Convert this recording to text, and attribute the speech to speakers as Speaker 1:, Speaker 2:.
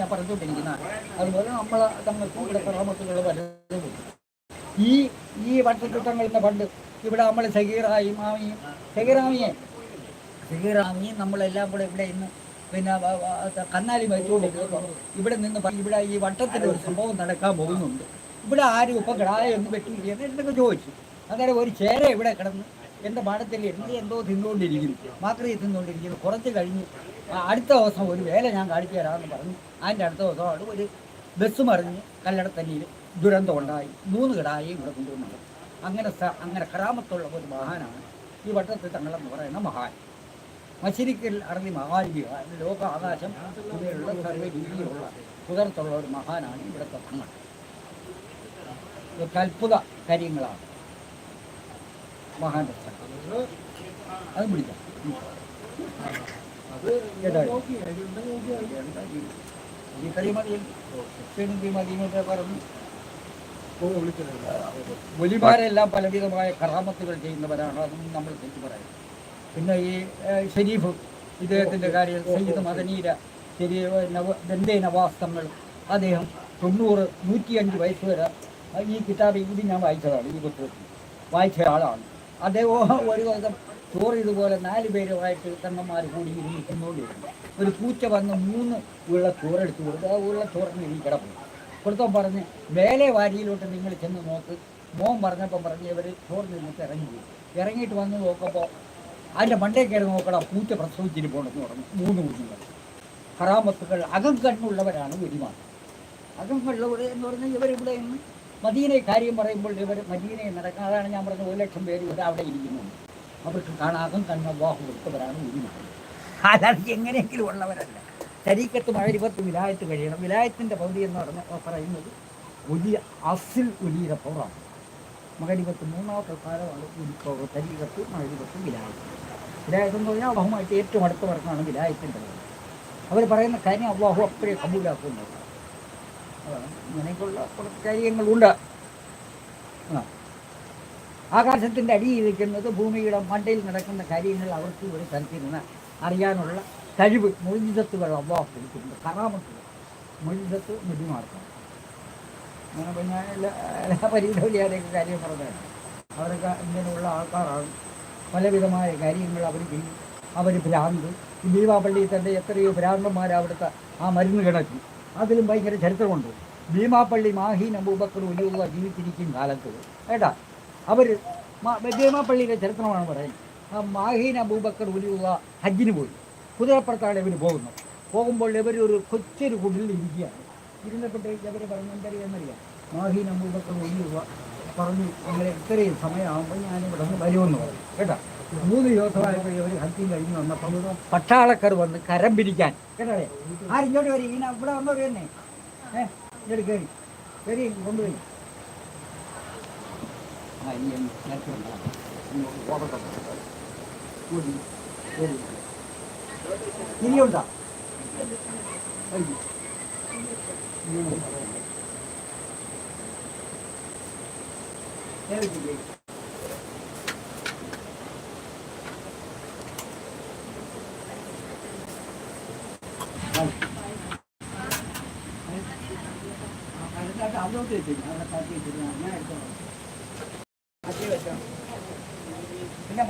Speaker 1: ഞാൻ പറഞ്ഞുകൊണ്ടിരിക്കുന്നത് അതുപോലെ നമ്മൾ തങ്ങൾക്ക് ഇവിടെ കറാമത്തുകൾ പലതും ഈ ഈ വട്ടത്തിട്ടങ്ങളുടെ പണ്ട് ഇവിടെ നമ്മൾ സഹീറായി മാമിയും സഹീറാമിയെ സഹീറാമിയും നമ്മളെല്ലാം കൂടെ ഇവിടെ ഇന്ന് പിന്നെ കന്നാലി മരിച്ചുകൊണ്ടിരിക്കുന്നു. ഇവിടെ നിന്ന് ഇവിടെ ഈ വട്ടത്തിൽ ഒരു സംഭവം നടക്കാൻ പോകുന്നുണ്ട്. ഇവിടെ ആരും ഇപ്പം കിടായ ഒന്നും വെട്ടിയിരിക്കുന്നു എന്നൊക്കെ ചോദിച്ചു. അന്നേരം ഒരു ചേര ഇവിടെ കിടന്ന് എന്റെ പാടത്തിൽ എന്ത് എന്തോ തിന്നുകൊണ്ടിരിക്കുന്നു. മാക്രി തിന്നുകൊണ്ടിരിക്കുന്നു. കുറച്ച് കഴിഞ്ഞ് അടുത്ത ദിവസം ഒരു വേല ഞാൻ കാണിച്ചു തരാമെന്ന് പറഞ്ഞു. അതിന്റെ അടുത്ത ദിവസം അവിടെ ഒരു ബസ് മറിഞ്ഞ് കല്ലടത്തല്ലിയിൽ ദുരന്തം ഉണ്ടായി. മൂന്ന് കിടായി ഇവിടെ കൊണ്ടുവന്നത് അങ്ങനെ അങ്ങനെ കറാമത്തുള്ള ഒരു മഹാനാണ് ഈ വട്ടത്തിൽ തങ്ങളെന്ന് പറയുന്ന മഹാൻ. മച്ചിരിക്കൽ അറിഞ്ഞ് മഹാരിക്കുക ലോക ആകാശം ഇവയുള്ള സർവ രീതിയിലുള്ള കുതിർത്തുള്ള ഒരു മഹാനാണ് ഇവിടുത്തെ തങ്ങൾ. അത്ഭുത കാര്യങ്ങളാണ്. മഹാന്റെ അത് പിടിക്കാം? ഈ പലവിധമായ കറാമത്തുകൾ ചെയ്യുന്നവരാണ് അതൊന്നും നമ്മൾ തെറ്റു പറയാം പിന്നെ ഈ ഷരീഫ് ഇദ്ദേഹത്തിന്റെ കാര്യം സയ്യിദ് മദനീര ശരി ദന്തേ നവാസ് തങ്ങൾ അദ്ദേഹം തൊണ്ണൂറ് നൂറ്റിയഞ്ച് വയസ്സ് വരെ ഈ കിതാബ് ഇത് ഞാൻ വായിച്ചതാണ് ഈ പുസ്തകത്തിൽ വായിച്ച ആളാണ് അദ്ദേഹം ഒരു ദിവസം ചോറ് ഇതുപോലെ നാല് പേരുമായിട്ട് തങ്ങന്മാർ കൂടി ഇരിക്കുന്നുണ്ട് ഒരു പൂച്ച വന്ന് മൂന്ന് ഉള്ള ചോറെടുത്ത് കൊടുത്തു. ആ ഉള്ള ചോറിന് ഇനി കിടക്കും കൊടുത്തോ പറഞ്ഞ് വേലെ വാരിയിലോട്ട് നിങ്ങൾ ചെന്ന് നോക്ക്. മോൻ പറഞ്ഞപ്പം പറഞ്ഞ് ഇവർ ചോറ് നിന്നിട്ട് ഇറങ്ങി ഇറങ്ങിയിട്ട് വന്ന് നോക്കുമ്പോൾ അതിന്റെ മണ്ടേ കയറി നോക്കണം. പൂച്ച പ്രസവിച്ചിരിപ്പോണെന്ന് പറഞ്ഞു. മൂന്ന് കുഞ്ഞുങ്ങൾ. ഹറാമത്തുകൾ അകം കണ്ണുള്ളവരാണ് ഒരുമാൻ അകം കണ്ണുള്ളവർ എന്ന് പറഞ്ഞാൽ ഇവരിവിടെ നിന്ന് മദീനെ കാര്യം പറയുമ്പോൾ ഇവർ മദീനയെ നടക്കാൻ അതാണ് ഞാൻ പറഞ്ഞ ഒരു ലക്ഷം പേര് ഇവർ അവിടെ ഇരിക്കുന്നുണ്ട് അവർക്ക് കാണാതും കണ്ണ വാഹു കൊടുത്തവരാണ് ഒരുമാൻ അതാണ് എങ്ങനെയെങ്കിലും ഉള്ളവരല്ല. തരീക്കത്ത് മഴരിപത്ത് വിലായത്ത് കഴിയണം. വിലായത്തിന്റെ പകുതി എന്ന് പറഞ്ഞ പറയുന്നത് വലിയ അസിൽ വലിയ പൗറാണ് മകരിപത്ത് മൂന്നാമത്തെ കാലമാണ് ഉത്ഭവ തരീക്കത്ത് മഴരിപത്ത് വിലായത്ത്. വിലായത്ത് എന്ന് പറഞ്ഞാൽ അള്ളാഹുമായിട്ട് ഏറ്റവും അടുത്ത വർക്കാണ് വിലായത്തിന്റെ അവർ പറയുന്ന കാര്യം അള്ളാഹു അപ്പോഴേ കബൂലാക്കുന്നത് ഇങ്ങനെയൊക്കെയുള്ള കുറച്ച് കാര്യങ്ങളുണ്ട്. ആകാശത്തിന്റെ അടിയിൽ നിൽക്കുന്നത് ഭൂമിയുടെ മണ്ടയിൽ നടക്കുന്ന കാര്യങ്ങൾ അവർക്ക് ഒരു സ്ഥലത്തിരുന്ന് അറിയാനുള്ള കഴിവ് മൊഴിതത്തുകൾ അള്ളാഹു കൊടുത്തിട്ടുണ്ട്. കറാമത്തുകൾ മൊഴിതത്ത് മുടിമാർക്കണം അങ്ങനെ പിന്നെ എല്ലാ എല്ലാ കാര്യം പറഞ്ഞതാണ് അവരൊക്കെ ഇങ്ങനെയുള്ള ആൾക്കാരാണ്. പലവിധമായ കാര്യങ്ങൾ അവർ ചെയ്യും. അവർ ഭ്രാന്ത്. ഈ ഭീമാപ്പള്ളിയിൽ തന്നെ എത്രയോ ഭ്രാന്തന്മാർ അവിടുത്തെ ആ മരുന്ന് കിടക്കും അതിലും ഭയങ്കര ചരിത്രമുണ്ട്. ഭീമാപ്പള്ളി മാഹി അബൂബക്കർ ഉലിയുക ജീവിച്ചിരിക്കും കാലത്ത്. കേട്ടാ അവർ ഭീമാപ്പള്ളിയിലെ ചരിത്രമാണ് പറയുന്നത്. ആ മാഹി നബൂബക്കർ ഉലിയുക ഹജ്ജിന് പോയി. കുതിരപ്പുറത്താണ് ഇവർ പോകുന്നത്. പോകുമ്പോൾ ഇവർ ഒരു കൊച്ചൊരു കുടിലിൽ ഇരിക്കുകയാണ്. ഇരുന്നപ്പെട്ട് ഇവർ പറഞ്ഞു എന്തറിയാമെന്നറിയാം മാഹി അബൂബക്കർ ഉലിയുക പറഞ്ഞു അങ്ങനെ ഇത്രയും സമയമാകുമ്പോൾ ഞാൻ ഇവിടെ നിന്ന് വരുമെന്ന് പറഞ്ഞു. കേട്ടോ മൂന്ന് ദിവസമായപ്പോൾ ഇവർ ഹജ്ജിൽ കഴിഞ്ഞ് വന്നപ്പം പട്ടാളക്കാർ വന്ന് കരം പിരിക്കാൻ കേട്ടോ ആരിങ്ങോട്ട് വരും. ഇങ്ങനെ ഇവിടെ വന്നവർ തന്നെ ഏഹ് ഇങ്ങോട്ട് കയറി കയറി കൊണ്ടുപോയി ആ ഇനി ഒന്ന് എടുത്താട്ട് അതിലോട്ട് വെച്ചില്ല അവിടെ തട്ടി വെച്ചില്ല ഞാൻ എടുത്തോളാം. തട്ടി വെച്ചോ പിന്നെ